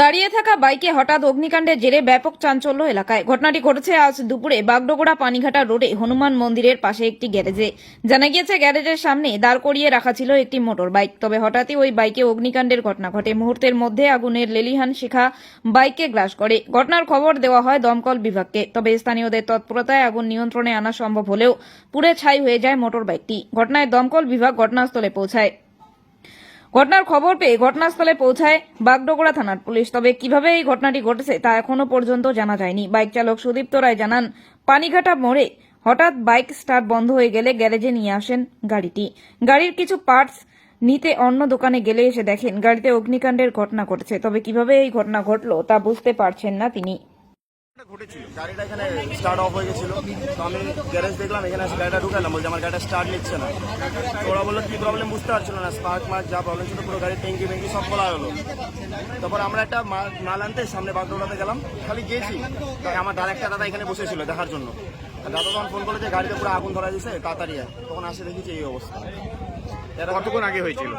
দাঁড়িয়ে থাকা বাইকে হঠাৎ অগ্নিকাণ্ডের জেরে ব্যাপক চাঞ্চল্য এলাকায়। ঘটনাটি ঘটেছে আজ দুপুরে বাগডোগরা পানিঘাটা রোডে হনুমান মন্দিরের পাশে একটি গ্যারেজে। জানা গিয়েছে, গ্যারেজের সামনে দাঁড় করিয়ে রাখা ছিল একটি মোটর বাইক তবে হঠাৎই ওই বাইকে অগ্নিকাণ্ডের ঘটনা ঘটে। মুহূর্তের মধ্যে আগুনের লেলিহান শিখা বাইককে গ্রাস করে। ঘটনার খবর দেওয়া হয় দমকল বিভাগকে। তবে স্থানীয়দের তৎপরতায় আগুন নিয়ন্ত্রণে আনা সম্ভব হলেও পুড়ে ছাই হয়ে যায় মোটর বাইকটি ঘটনায় দমকল বিভাগ ঘটনাস্থলে পৌঁছায়। ঘটনার খবর পেয়ে ঘটনাস্থলে পৌঁছায় বাগডোগরা থানার পুলিশ। তবে কীভাবে এই ঘটনাটি ঘটেছে তা এখনও পর্যন্ত জানা যায়নি। বাইক চালক সুদীপ্ত রায় জানান, পানিঘাটা মোড়ে হঠাৎ বাইক স্টার্ট বন্ধ হয়ে গেলে গ্যারেজে নিয়ে আসেন গাড়িটি। গাড়ির কিছু পার্টস নিতে অন্য দোকানে গেলে এসে দেখেন, গাড়িতে অগ্নিকাণ্ডের ঘটনা ঘটেছে। তবে কীভাবে এই ঘটনা ঘটলো তা বুঝতে পারছেন না তিনি। এখানে স্টার্ট অফ হয়ে গেছিল। তো আমি গ্যারেজ দেখলাম, এখানে গাড়িটা ঢুকালাম, বলছে আমার গাড়িটা স্টার্ট নিচ্ছে না। ওরা বলল, কি প্রবলেম বুঝতে পারছিল না। স্পার্ক মার্ক যা প্রবলেম ছিল, পুরো গাড়ির ট্যাঙ্কি ব্যাঙ্কি সব খোলা হলো। তারপর আমরা একটা মাল আনতে সামনে বাগডোলাতে গেলাম। খালি আমার ডাইরেক্টর দাদা এখানে বসেছিল দেখার জন্য। দাদা তখন ফোন করে যে, গাড়িতে পুরো আগুন ধরা দিয়েছে, তাড়াতাড়ি। তখন আসে দেখেছি এই অবস্থা। কতক্ষণ আগে হয়েছিল?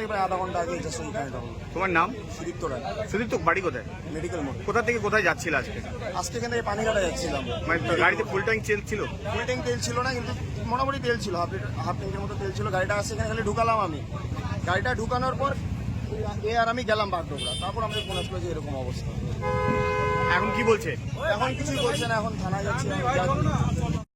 থেকে আধা ঘণ্টা আগে তোমার নাম? সুদীপ্ত রায়। সুদীপ তো বাড়ি কোথায়? মেডিকেল মোড় কোথা থেকে কোথায় যাচ্ছিল আজকে? আজকে এখানে পানিঘাটা যাচ্ছিলাম মানে গাড়িতে ফুল ট্যাঙ্ক তেল ছিল? ফুল ট্যাঙ্ক তেল ছিল না কিন্তু মোটামুটি তেল ছিল হাফ হাফ ট্যাঙ্কের মতো তেল ছিল গাড়িটা আসছে এখানে খালি ঢুকালাম আমি গাড়িটা ঢুকানোর পর এ আর আমি গেলাম বাগডোগরা তারপর আমাদের ফোন আসলো যে এরকম অবস্থা এখন কি বলছে? এখন কিছুই বলছে না এখন থানায় যাচ্ছে।